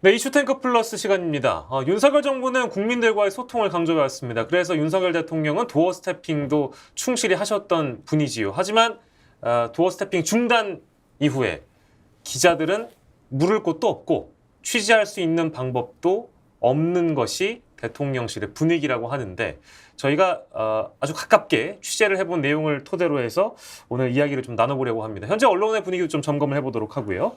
네, 이슈탱크 플러스 시간입니다. 어, 윤석열 정부는 국민들과의 소통을 강조해왔습니다. 그래서 윤석열 대통령은 도어 스태핑도 충실히 하셨던 분이지요. 하지만 어, 도어 스태핑 중단 이후에 기자들은 물을 곳도 없고 취재할 수 있는 방법도 없는 것이 대통령실의 분위기라고 하는데 저희가 어, 아주 가깝게 취재를 해본 내용을 토대로 해서 오늘 이야기를 좀 나눠보려고 합니다. 현재 언론의 분위기도 좀 점검을 해보도록 하고요.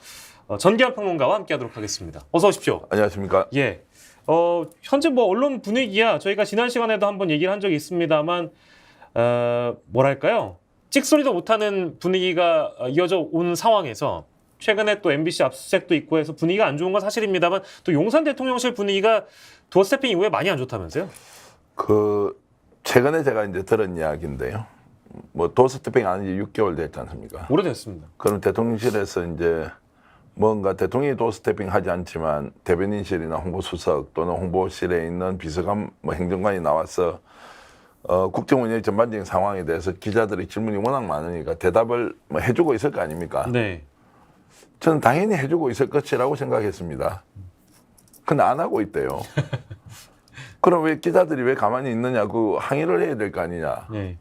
어, 전기현 평론가와 함께하도록 하겠습니다. 어서 오십시오. 안녕하십니까. 예. 어, 현재 뭐 언론 분위기야 저희가 지난 시간에도 한번 얘기를 한 적이 있습니다만 어, 뭐랄까요? 찍소리도 못하는 분위기가 어, 이어져 온 상황에서 최근에 또 MBC 압수수색도 있고 해서 분위기가 안 좋은 건 사실입니다만 또 용산 대통령실 분위기가 도어 스태핑 이후에 많이 안 좋다면서요? 그 최근에 제가 이제 들은 이야기인데요. 뭐 도스태핑 안지 6개월 됐지 않습니까? 오래됐습니다. 그럼 대통령실에서 이제 뭔가 대통령이 도스태핑 하지 않지만 대변인실이나 홍보수석 또는 홍보실에 있는 비서관 뭐 행정관이 나와서 어, 국정 운영의 전반적인 상황에 대해서 기자들의 질문이 워낙 많으니까 대답을 뭐 해주고 있을 거 아닙니까? 네. 저는 당연히 해주고 있을 것이라고 생각했습니다. 근데 안 하고 있대요. 그럼 왜 기자들이 왜 가만히 있느냐고 항의를 해야 될 거 아니냐. 네.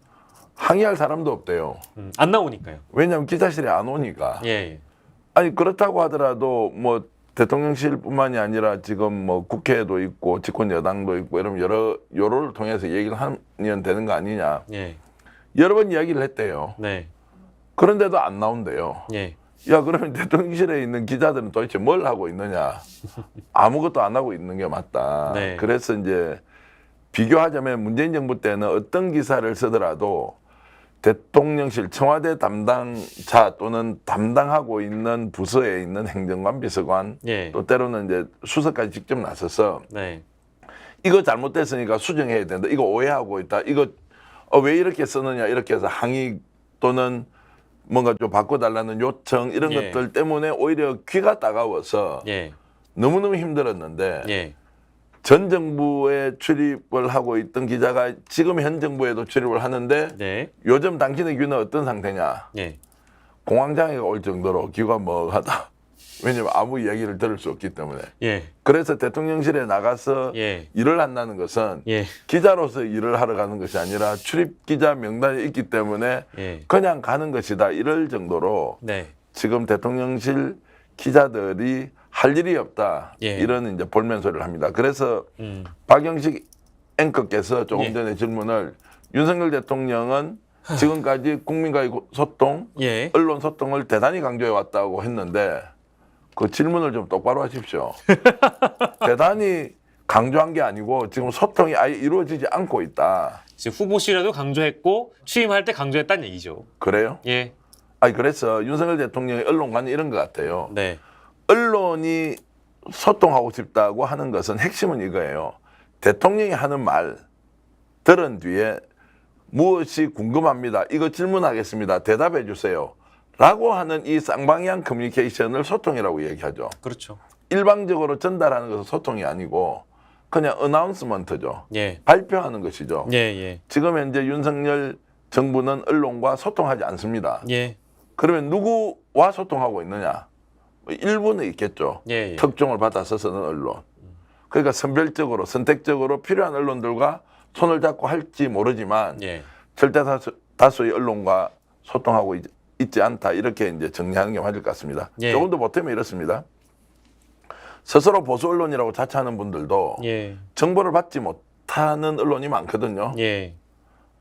항의할 사람도 없대요. 음, 안 나오니까요. 왜냐하면 기자실에 안 오니까. 예. 예. 아니 그렇다고 하더라도 뭐 대통령실뿐만이 아니라 지금 뭐 국회에도 있고 집권 여당도 있고 이러면 여러 여론을 통해서 얘기를 하면 되는 거 아니냐. 예. 여러 번 이야기를 했대요. 네. 그런데도 안 나온대요. 예. 야 그러면 대통령실에 있는 기자들은 도대체 뭘 하고 있느냐 아무것도 안 하고 있는 게 맞다 네. 그래서 이제 비교하자면 문재인 정부 때는 어떤 기사를 쓰더라도 대통령실 청와대 담당자 또는 담당하고 있는 부서에 있는 행정관 비서관 예. 또 때로는 이제 수석까지 직접 나서서 네. 이거 잘못됐으니까 수정해야 된다 이거 오해하고 있다 이거 어, 왜 이렇게 쓰느냐 이렇게 해서 항의 또는 뭔가 좀 바꿔달라는 요청 이런 예. 것들 때문에 오히려 귀가 따가워서 예. 너무너무 힘들었는데 예. 전 정부에 출입을 하고 있던 기자가 지금 현 정부에도 출입을 하는데 네. 요즘 당신의 귀는 어떤 상태냐 예. 공황장애가 올 정도로 귀가 멍하다 왜냐면 아무 이야기를 들을 수 없기 때문에 예. 그래서 대통령실에 나가서 예. 일을 한다는 것은 예. 기자로서 일을 하러 가는 것이 아니라 출입 기자 명단이 있기 때문에 예. 그냥 가는 것이다 이럴 정도로 네. 지금 대통령실 기자들이 할 일이 없다 예. 이런 이제 볼멘 소리를 합니다. 그래서 음. 박영식 앵커께서 조금 예. 전에 질문을 윤석열 대통령은 지금까지 국민과의 소통, 예. 언론 소통을 대단히 강조해 왔다고 했는데 그 질문을 좀 똑바로 하십시오. 대단히 강조한 게 아니고 지금 소통이 아예 이루어지지 않고 있다. 이제 후보실에도 강조했고 취임할 때 강조했다는 얘기죠. 그래요? 예. 아니 그래서 윤석열 대통령의 언론관이 이런 것 같아요. 네. 언론이 소통하고 싶다고 하는 것은 핵심은 이거예요. 대통령이 하는 말 들은 뒤에 무엇이 궁금합니다. 이거 질문하겠습니다. 대답해 주세요. 라고 하는 이 쌍방향 커뮤니케이션을 소통이라고 얘기하죠. 그렇죠. 일방적으로 전달하는 것은 소통이 아니고 그냥 어나운스먼트죠. 예. 발표하는 것이죠. 예, 예. 지금 현재 윤석열 정부는 언론과 소통하지 않습니다. 예. 그러면 누구와 소통하고 있느냐? 뭐 일부는 있겠죠. 예, 예. 특종을 받아서 쓰는 언론. 그러니까 선별적으로 선택적으로 필요한 언론들과 손을 잡고 할지 모르지만 예. 절대 다수, 다수의 언론과 소통하고 있, 있지 않다 이렇게 이제 정리하는 게 맞을 것 같습니다. 예. 조금 더 보태면 이렇습니다. 스스로 보수 언론이라고 자처하는 분들도 예. 정보를 받지 못하는 언론이 많거든요. 예.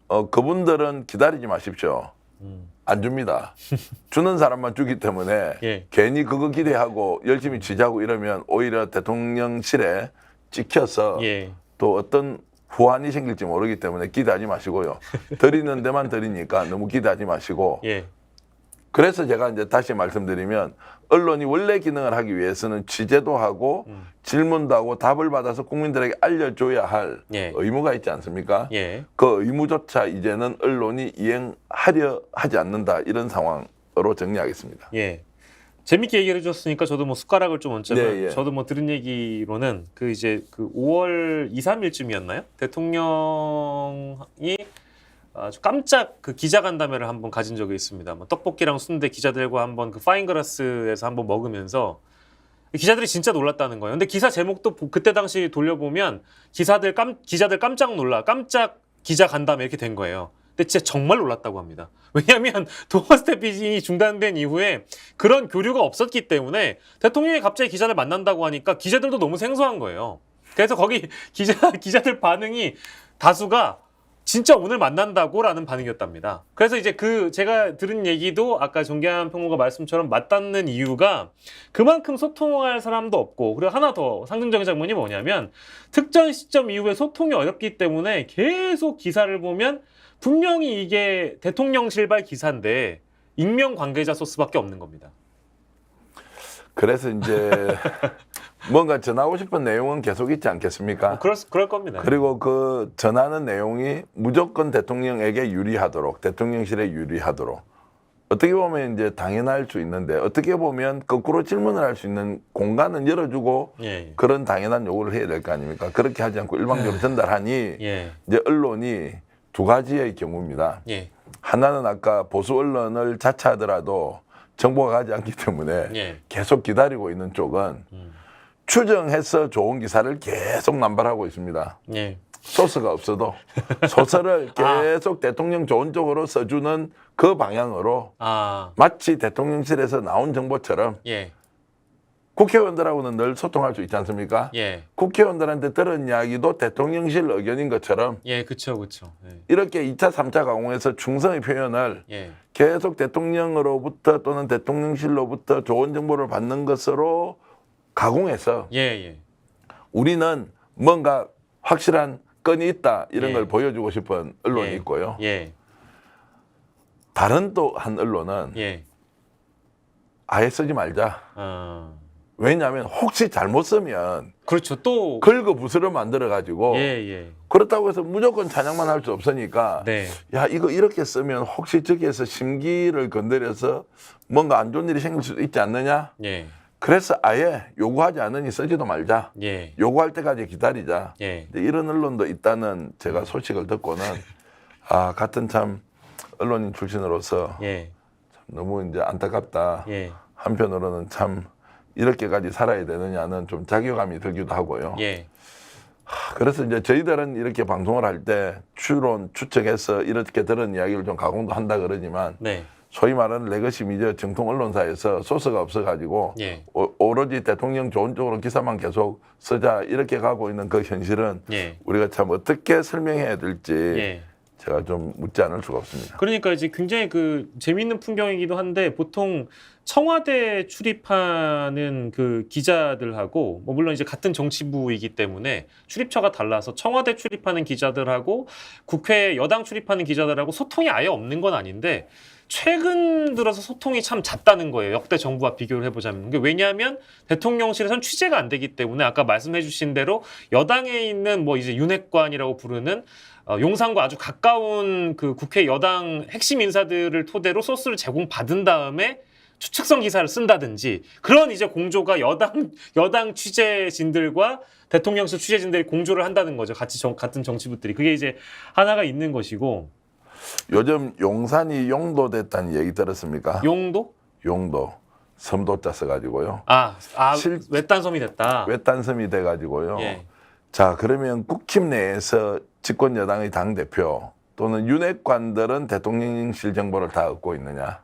어, 그분들은 기다리지 마십시오. 음. 안 줍니다. 주는 사람만 주기 때문에 예. 괜히 그거 기대하고 열심히 취재하고 이러면 오히려 대통령실에 찍혀서 예. 또 어떤 후환이 생길지 모르기 때문에 기대하지 마시고요. 드리는 데만 드리니까 너무 기대하지 마시고 예. 그래서 제가 이제 다시 말씀드리면 언론이 원래 기능을 하기 위해서는 취재도 하고 음. 질문도 하고 답을 받아서 국민들에게 알려줘야 할 예. 의무가 있지 않습니까? 예. 그 의무조차 이제는 언론이 이행하려 하지 않는다 이런 상황으로 정리하겠습니다. 예. 재밌게 얘기를 해줬으니까 저도 뭐 숟가락을 좀 얹자면 네, 예. 저도 뭐 들은 얘기로는 그 이제 그 5월 2, 3일쯤이었나요? 대통령이 아주 깜짝 그 기자 간담회를 한번 가진 적이 있습니다. 뭐 떡볶이랑 순대 기자들과 한번 그 파인그라스에서 한번 먹으면서 기자들이 진짜 놀랐다는 거예요. 근데 기사 제목도 보- 그때 당시 돌려보면 기사들 깜 기자들 깜짝 놀라 깜짝 기자 간담회 이렇게 된 거예요. 근데 진짜 정말 놀랐다고 합니다. 왜냐하면 도어 스태핑이 중단된 이후에 그런 교류가 없었기 때문에 대통령이 갑자기 기자들 만난다고 하니까 기자들도 너무 생소한 거예요. 그래서 거기 기자 기자들 반응이 다수가 진짜 오늘 만난다고라는 반응이었답니다. 그래서 이제 그 제가 들은 얘기도 아까 정계한 평론가 말씀처럼 맞닿는 이유가 그만큼 소통할 사람도 없고 그리고 하나 더 상징적인 장면이 뭐냐면 특정 시점 이후에 소통이 어렵기 때문에 계속 기사를 보면 분명히 이게 대통령 실발 기사인데 익명 관계자 소스밖에 없는 겁니다. 그래서 이제 뭔가 전하고 싶은 내용은 계속 있지 않겠습니까? 그럴 수- 그럴 겁니다. 그리고 그 전하는 내용이 무조건 대통령에게 유리하도록 대통령실에 유리하도록 어떻게 보면 이제 당연할 수 있는데 어떻게 보면 거꾸로 질문을 할 수 있는 공간은 열어주고 예, 예. 그런 당연한 요구를 해야 될 거 아닙니까? 그렇게 하지 않고 일방적으로 전달하니 예, 이제 언론이 두 가지의 경우입니다. 예, 하나는 아까 보수 언론을 자처하더라도 정보가 가지 않기 때문에 예. 계속 기다리고 있는 쪽은 음. 추정해서 좋은 기사를 계속 남발하고 있습니다. 예. 소스가 없어도 소설을 아. 계속 대통령 좋은 쪽으로 써주는 그 방향으로 아, 마치 대통령실에서 나온 정보처럼 예, 국회의원들하고는 늘 소통할 수 있지 않습니까? 예, 국회의원들한테 들은 이야기도 대통령실 의견인 것처럼 예, 그쵸, 그쵸. 예, 이렇게 2차, 3차 가공에서 충성의 표현을 예, 계속 대통령으로부터 또는 대통령실로부터 좋은 정보를 받는 것으로 가공해서 예, 예. 우리는 뭔가 확실한 건이 있다 이런 예. 걸 보여주고 싶은 언론이 예. 있고요. 예, 다른 또 한 언론은 예. 아예 쓰지 말자. 아, 왜냐하면 혹시 잘못 쓰면 그렇죠. 또, 긁어 부스러 만들어 가지고 예, 예. 그렇다고 해서 무조건 찬양만 할 수 없으니까 네. 야 이거 이렇게 쓰면 혹시 저기에서 심기를 건드려서 뭔가 안 좋은 일이 생길 수도 있지 않느냐 예, 그래서 아예 요구하지 않으니 쓰지도 말자. 예, 요구할 때까지 기다리자. 예. 이런 언론도 있다는 제가 소식을 듣고는 아 같은 참 언론인 출신으로서 예, 너무 이제 안타깝다. 예, 한편으로는 참 이렇게까지 살아야 되느냐는 좀 자괴감이 들기도 하고요. 예, 그래서 이제 저희들은 이렇게 방송을 할 때 추론 추측해서 이렇게 들은 이야기를 좀 가공도 한다 그러지만 네. 소위 말하는 레거시 미디어 정통 언론사에서 소스가 없어가지고 예. 오, 오로지 대통령 좋은 쪽으로 기사만 계속 쓰자 이렇게 가고 있는 그 현실은 예. 우리가 참 어떻게 설명해야 될지 예. 제가 좀 묻지 않을 수가 없습니다. 그러니까 이제 굉장히 그 재미있는 풍경이기도 한데 보통 청와대 출입하는 그 기자들하고 뭐 물론 이제 같은 정치부이기 때문에 출입처가 달라서 청와대 출입하는 기자들하고 국회 여당 출입하는 기자들하고 소통이 아예 없는 건 아닌데 최근 들어서 소통이 참 잦다는 거예요. 역대 정부와 비교를 해보자면. 왜냐하면 대통령실에선 취재가 안 되기 때문에 아까 말씀해주신 대로 여당에 있는 뭐 이제 윤핵관이라고 부르는 어, 용산과 아주 가까운 그 국회 여당 핵심 인사들을 토대로 소스를 제공받은 다음에 추측성 기사를 쓴다든지 그런 이제 공조가 여당 여당 취재진들과 대통령실 취재진들이 공조를 한다는 거죠. 같이 정, 같은 정치부들이 그게 이제 하나가 있는 것이고 요즘 용산이 용도 됐다는 얘기 들었습니까? 용도 용도 섬도자 써가지고요. 아, 아 실- 외딴섬이 됐다. 외딴섬이 돼가지고요. 예. 자 그러면 국힘 내에서 집권 여당의 당 대표 또는 윤핵관들은 대통령실 정보를 다 얻고 있느냐?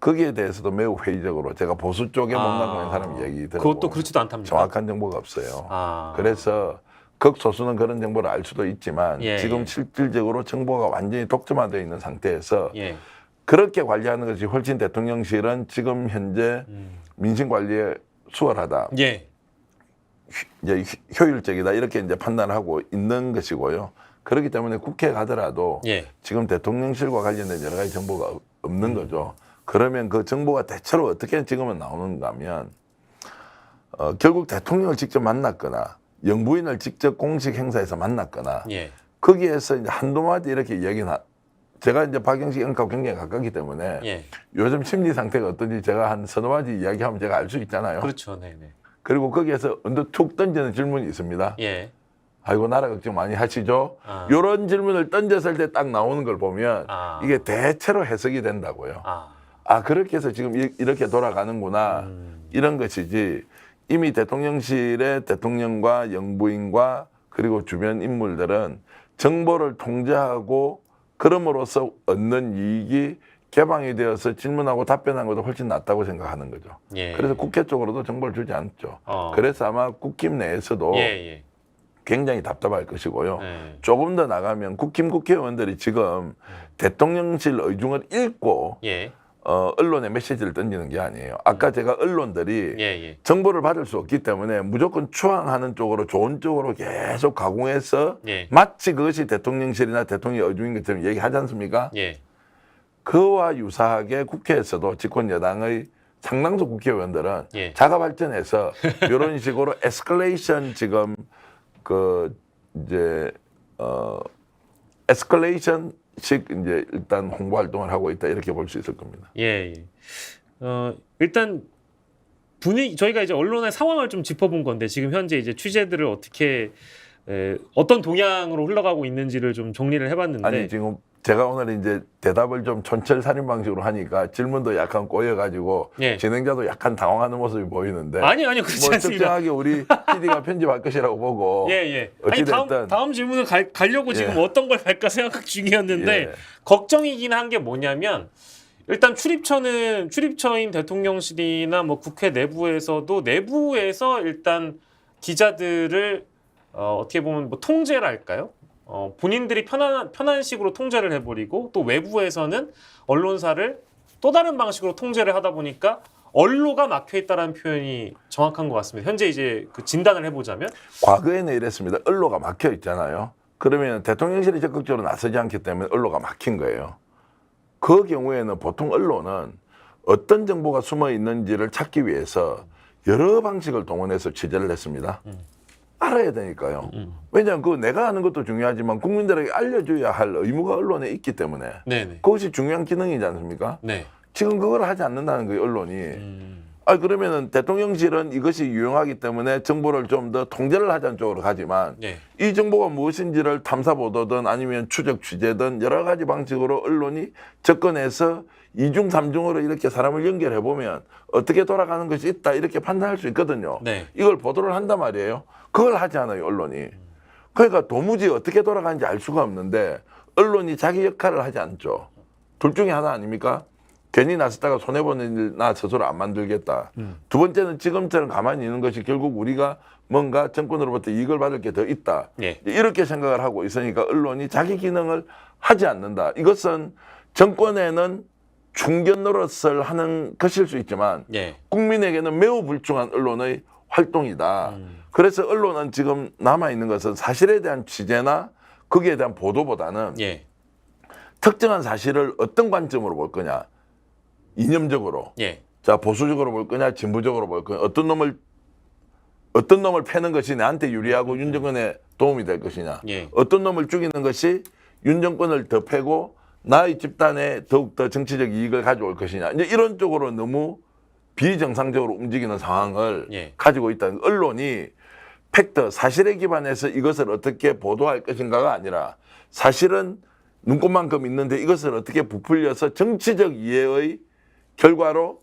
거기에 대해서도 매우 회의적으로 제가 보수 쪽에 아, 못난 거는 사람이 얘기 들어. 그것도 그렇지도 않답니다. 정확한 정보가 없어요. 아, 그래서 극소수는 그런 정보를 알 수도 있지만 예, 지금 예. 실질적으로 정보가 완전히 독점화되어 있는 상태에서 예. 그렇게 관리하는 것이 훨씬 대통령실은 지금 현재 음. 민심 관리에 수월하다. 예. 이제 효- 효율적이다 이렇게 이제 판단하고 있는 것이고요. 그렇기 때문에 국회에 가더라도 예. 지금 대통령실과 관련된 여러 가지 정보가 없- 없는 거죠. 그러면 그 정보가 대체로 어떻게 지금은 나오는가 하면 어, 결국 대통령을 직접 만났거나 영부인을 직접 공식 행사에서 만났거나 예. 거기에서 이제 한두 마디 이렇게 이야기나 제가 이제 박영식 영과 굉장히 가깝기 때문에 예. 요즘 심리 상태가 어떤지 제가 한 서너 마디 이야기하면 제가 알 수 있잖아요. 그렇죠. 네, 네. 그리고 거기에서 언뜻 툭 던지는 질문이 있습니다. 예. 아이고 나라 걱정 많이 하시죠. 아. 이런 질문을 던졌을 때 딱 나오는 걸 보면 아. 이게 대체로 해석이 된다고요. 아. 아 그렇게 해서 지금 이- 이렇게 돌아가는구나 음. 이런 것이지 이미 대통령실의 대통령과 영부인과 그리고 주변 인물들은 정보를 통제하고 그럼으로써 얻는 이익이 개방이 되어서 질문하고 답변한 것도 훨씬 낫다고 생각하는 거죠. 예. 그래서 국회 쪽으로도 정보를 주지 않죠. 어. 그래서 아마 국힘 내에서도 예, 예. 굉장히 답답할 것이고요. 예. 조금 더 나가면 국힘 국회의원들이 지금 대통령실 의중을 읽고 예. 어, 언론에 메시지를 던지는 게 아니에요. 아까 제가 언론들이 예, 예. 정보를 받을 수 없기 때문에 무조건 추앙하는 쪽으로 좋은 쪽으로 계속 가공해서 예. 마치 그것이 대통령실이나 대통령 의중인 것처럼 얘기하지 않습니까? 예. 그와 유사하게 국회에서도 집권 여당의 상당수 국회의원들은 예. 자가 발전해서 이런 식으로 에스컬레이션 지금 그 이제 어 에스컬레이션 식 이제 일단 홍보 활동을 하고 있다 이렇게 볼 수 있을 겁니다. 예, 예. 어, 일단 분위기 저희가 이제 언론의 상황을 좀 짚어본 건데 지금 현재 이제 취재들을 어떻게 에, 어떤 동향으로 흘러가고 있는지를 좀 정리를 해봤는데 아니 지금 제가 오늘 이제 대답을 좀 촌철살인 방식으로 하니까 질문도 약간 꼬여가지고 예. 진행자도 약간 당황하는 모습이 보이는데 아니 아니요 그렇지 뭐 않습니다. 적정하게 우리 PD가 편집할 것이라고 보고 예, 예. 아니 다음. 다음 질문을 갈, 가려고 지금 예. 어떤 걸 갈까 생각 중이었는데 예. 걱정이긴 한 게 뭐냐면 일단 출입처는 출입처인 대통령실이나 뭐 국회 내부에서도 내부에서 일단 기자들을 어, 어떻게 보면 뭐 통제랄까요? 어, 본인들이 편한 편한 식으로 통제를 해버리고 또 외부에서는 언론사를 또 다른 방식으로 통제를 하다 보니까 언로가 막혀 있다라는 표현이 정확한 것 같습니다. 현재 이제 그 진단을 해보자면 과거에는 이랬습니다. 언로가 막혀 있잖아요. 그러면 대통령실이 적극적으로 나서지 않기 때문에 언로가 막힌 거예요. 그 경우에는 보통 언론은 어떤 정보가 숨어 있는지를 찾기 위해서 여러 방식을 동원해서 취재를 했습니다. 알아야 되니까요. 왜냐하면 그 내가 아는 것도 중요하지만 국민들에게 알려줘야 할 의무가 언론에 있기 때문에 네네 그것이 중요한 기능이지 않습니까? 네. 지금 그걸 하지 않는다는 거예요, 언론이. 음, 아 그러면은 대통령실은 이것이 유용하기 때문에 정보를 좀 더 통제를 하자는 쪽으로 가지만 네. 이 정보가 무엇인지를 탐사 보도든 아니면 추적 취재든 여러 가지 방식으로 언론이 접근해서 이중 삼중으로 이렇게 사람을 연결해 보면 어떻게 돌아가는 것이 있다 이렇게 판단할 수 있거든요. 네. 이걸 보도를 한단 말이에요. 그걸 하지 않아요 언론이. 그러니까 도무지 어떻게 돌아가는지 알 수가 없는데 언론이 자기 역할을 하지 않죠. 둘 중에 하나 아닙니까? 괜히 나섰다가 손해 보는 일 나 스스로 안 만들겠다. 두 번째는 지금처럼 가만히 있는 것이 결국 우리가 뭔가 정권으로부터 이익을 받을 게 더 있다. 예. 이렇게 생각을 하고 있으니까 언론이 자기 기능을 하지 않는다. 이것은 정권에는 중견 노릇을 하는 것일 수 있지만 예. 국민에게는 매우 불중한 언론의 활동이다. 음. 그래서 언론은 지금 남아 있는 것은 사실에 대한 취재나 거기에 대한 보도보다는 예. 특정한 사실을 어떤 관점으로 볼 거냐, 이념적으로, 예. 자 보수적으로 볼 거냐, 진보적으로 볼 거냐, 어떤 놈을 어떤 놈을 패는 것이 나한테 유리하고 윤정권에 도움이 될 것이냐, 예. 어떤 놈을 죽이는 것이 윤 정권을 더 패고 나의 집단에 더욱 더 정치적 이익을 가져올 것이냐, 이제 이런 쪽으로 너무 비정상적으로 움직이는 상황을 예. 가지고 있다는. 언론이 팩트 사실에 기반해서 이것을 어떻게 보도할 것인가가 아니라 사실은 눈꽃만큼 있는데 이것을 어떻게 부풀려서 정치적 이해의 결과로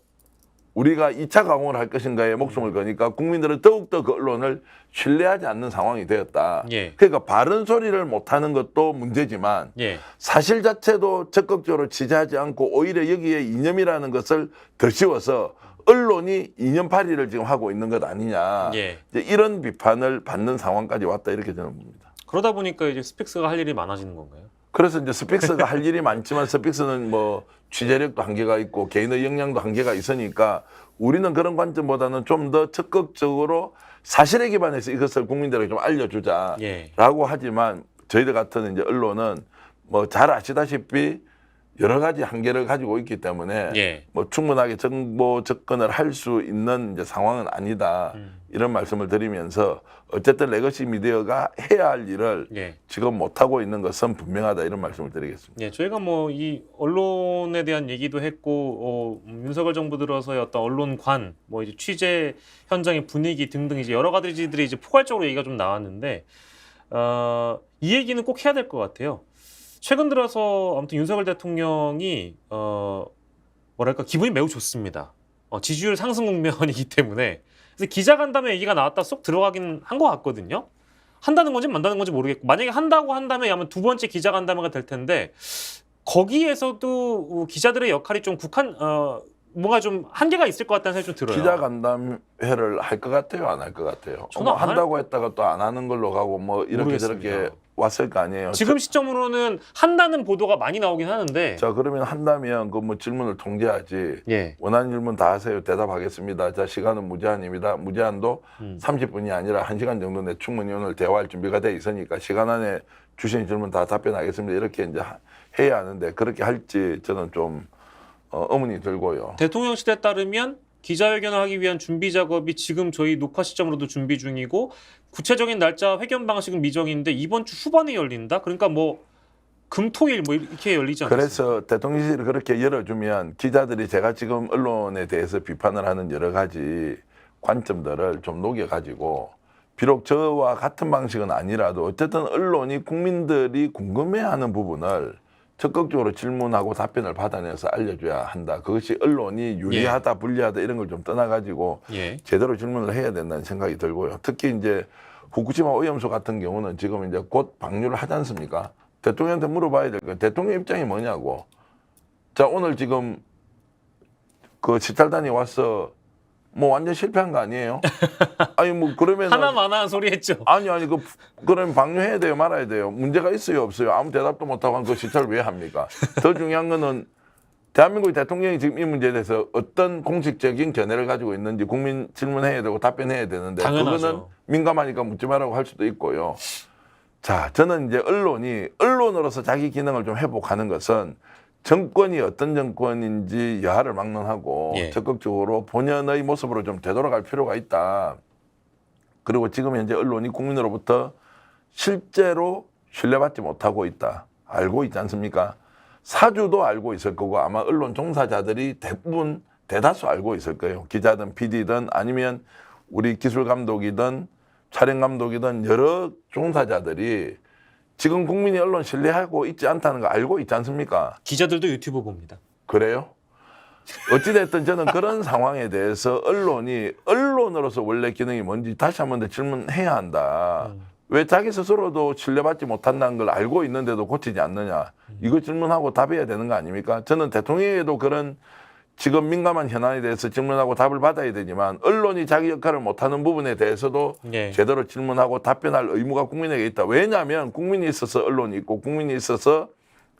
우리가 2차 강공을 할 것인가에 목숨을 거니까 국민들은 더욱더 그 언론을 신뢰하지 않는 상황이 되었다. 예. 그러니까 바른 소리를 못하는 것도 문제지만 예. 사실 자체도 적극적으로 취재하지 않고 오히려 여기에 이념이라는 것을 더 씌워서 언론이 이념팔이를 지금 하고 있는 것 아니냐. 예. 이제 이런 비판을 받는 상황까지 왔다 이렇게 저는 봅니다. 그러다 보니까 이제 스펙스가 할 일이 많아지는 건가요? 그래서 이제 스픽스가 할 일이 많지만 스픽스는 뭐 취재력도 한계가 있고 개인의 역량도 한계가 있으니까 우리는 그런 관점보다는 좀 더 적극적으로 사실에 기반해서 이것을 국민들에게 좀 알려주자라고 예. 하지만 저희들 같은 이제 언론은 뭐 잘 아시다시피 여러 가지 한계를 가지고 있기 때문에 예. 뭐 충분하게 정보 접근을 할 수 있는 이제 상황은 아니다 음. 이런 말씀을 드리면서 어쨌든 레거시 미디어가 해야 할 일을 예. 지금 못 하고 있는 것은 분명하다 이런 말씀을 드리겠습니다. 예, 저희가 뭐 이 언론에 대한 얘기도 했고 어, 음, 윤석열 정부 들어서의 어떤 언론관, 뭐 이제 취재 현장의 분위기 등등 이제 여러 가지들이 이제 포괄적으로 얘기가 좀 나왔는데 어, 이 얘기는 꼭 해야 될 것 같아요. 최근 들어서 아무튼 윤석열 대통령이 어, 뭐랄까 기분이 매우 좋습니다. 어, 지지율 상승 국면이기 때문에 그래서 기자간담회 얘기가 나왔다 쏙 들어가긴 한 것 같거든요. 한다는 건지 만다는 건지 모르겠고 만약에 한다고 한다면 아마 두 번째 기자간담회가 될 텐데 거기에서도 어, 기자들의 역할이 좀 국한 어 뭔가 좀 한계가 있을 것 같다는 생각이 좀 들어요. 기자 간담회를 할 것 같아요, 안 할 것 같아요. 뭐안 할- 한다고 했다가 또 안 하는 걸로 가고 뭐 이렇게 모르겠습니다. 저렇게 왔을 거 아니에요. 지금 시점으로는 한다는 보도가 많이 나오긴 하는데 자 그러면 한다면 그 뭐 질문을 통제하지. 예. 원하는 질문 다 하세요. 대답하겠습니다. 자 시간은 무제한입니다. 무제한도 음. 30분이 아니라 1시간 정도 내 충분히 오늘 대화할 준비가 돼 있으니까 시간 안에 주신 질문 다 답변하겠습니다. 이렇게 이제 하- 해야 하는데 그렇게 할지 저는 좀 어, 의문이 들고요. 대통령실에 따르면 기자회견을 하기 위한 준비 작업이 지금 저희 녹화 시점으로도 준비 중이고 구체적인 날짜 회견 방식은 미정인데 이번 주 후반에 열린다. 그러니까 뭐 금토일 뭐 이렇게 열리지 않습니까? 그래서 대통령실이 그렇게 열어주면 기자들이 제가 지금 언론에 대해서 비판을 하는 여러 가지 관점들을 좀 녹여가지고 비록 저와 같은 방식은 아니라도 어쨌든 언론이 국민들이 궁금해하는 부분을 적극적으로 질문하고 답변을 받아내서 알려줘야 한다. 그것이 언론이 유리하다, 불리하다 이런 걸 좀 떠나가지고 예. 제대로 질문을 해야 된다는 생각이 들고요. 특히 이제 후쿠시마 오염수 같은 경우는 지금 이제 곧 방류를 하지 않습니까? 대통령한테 물어봐야 될 거예요. 대통령 입장이 뭐냐고. 자 오늘 지금 그 시찰단이 와서 뭐 완전 실패한 거 아니에요? 아니 뭐 그러면 하나마나한 소리 했죠. 아니 아니 그 그럼 방류해야 돼요 말아야 돼요 문제가 있어요 없어요 아무 대답도 못 하고 한그 시찰을 왜 합니까 더 중요한 거는 대한민국 대통령이 지금 이 문제에 대해서 어떤 공식적인 견해를 가지고 있는지 국민 질문해야 되고 답변해야 되는데 당연하죠. 그거는 민감하니까 묻지 말라고 할 수도 있고요 자 저는 이제 언론이 언론으로서 자기 기능을 좀 회복하는 것은 정권이 어떤 정권인지 여하를 막론하고 예. 적극적으로 본연의 모습으로 좀 되돌아갈 필요가 있다. 그리고 지금 현재 언론이 국민으로부터 실제로 신뢰받지 못하고 있다. 알고 있지 않습니까? 사주도 알고 있을 거고 아마 언론 종사자들이 대부분 대다수 알고 있을 거예요. 기자든 PD든 아니면 우리 기술 감독이든 촬영 감독이든 여러 종사자들이 지금 국민이 언론 신뢰하고 있지 않다는 거 알고 있지 않습니까? 기자들도 유튜브 봅니다. 그래요? 어찌됐든 저는 그런 상황에 대해서 언론이 언론으로서 원래 기능이 뭔지 다시 한 번 더 질문해야 한다. 왜 자기 스스로도 신뢰받지 못한다는 걸 알고 있는데도 고치지 않느냐. 이거 질문하고 답해야 되는 거 아닙니까? 저는 대통령에도 그런 지금 민감한 현안에 대해서 질문하고 답을 받아야 되지만 언론이 자기 역할을 못하는 부분에 대해서도 예. 제대로 질문하고 답변할 의무가 국민에게 있다. 왜냐하면 국민이 있어서 언론이 있고 국민이 있어서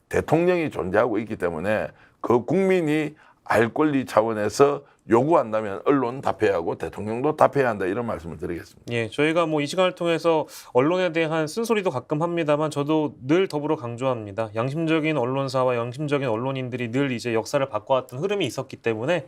대통령이 존재하고 있기 때문에 그 국민이 알 권리 차원에서 요구한다면 언론 답해야 하고 대통령도 답해야 한다 이런 말씀을 드리겠습니다. 예, 저희가 뭐 이 시간을 통해서 언론에 대한 쓴소리도 가끔 합니다만 저도 늘 더불어 강조합니다. 양심적인 언론사와 양심적인 언론인들이 늘 이제 역사를 바꿔왔던 흐름이 있었기 때문에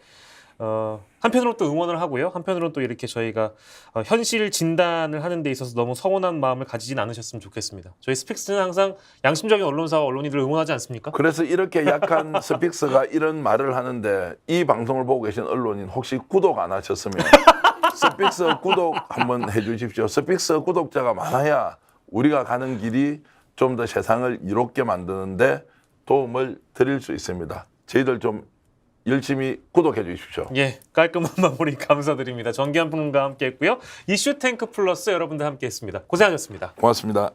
어, 한편으로 또 응원을 하고요. 한편으로 또 이렇게 저희가 어, 현실 진단을 하는 데 있어서 너무 서운한 마음을 가지진 않으셨으면 좋겠습니다. 저희 스픽스는 항상 양심적인 언론사와 언론인들을 응원하지 않습니까? 그래서 이렇게 약한 스픽스가 이런 말을 하는데 이 방송을 보고 계신 언론인 혹시 구독 안 하셨으면 스픽스 구독 한번 해주십시오. 스픽스 구독자가 많아야 우리가 가는 길이 좀 더 세상을 이롭게 만드는데 도움을 드릴 수 있습니다. 저희들 좀 열심히 구독해 주십시오. 예, 깔끔한 마무리 감사드립니다. 정기한 평론가 함께했고요. 이슈 탱크 플러스 여러분들 함께했습니다. 고생하셨습니다. 고맙습니다.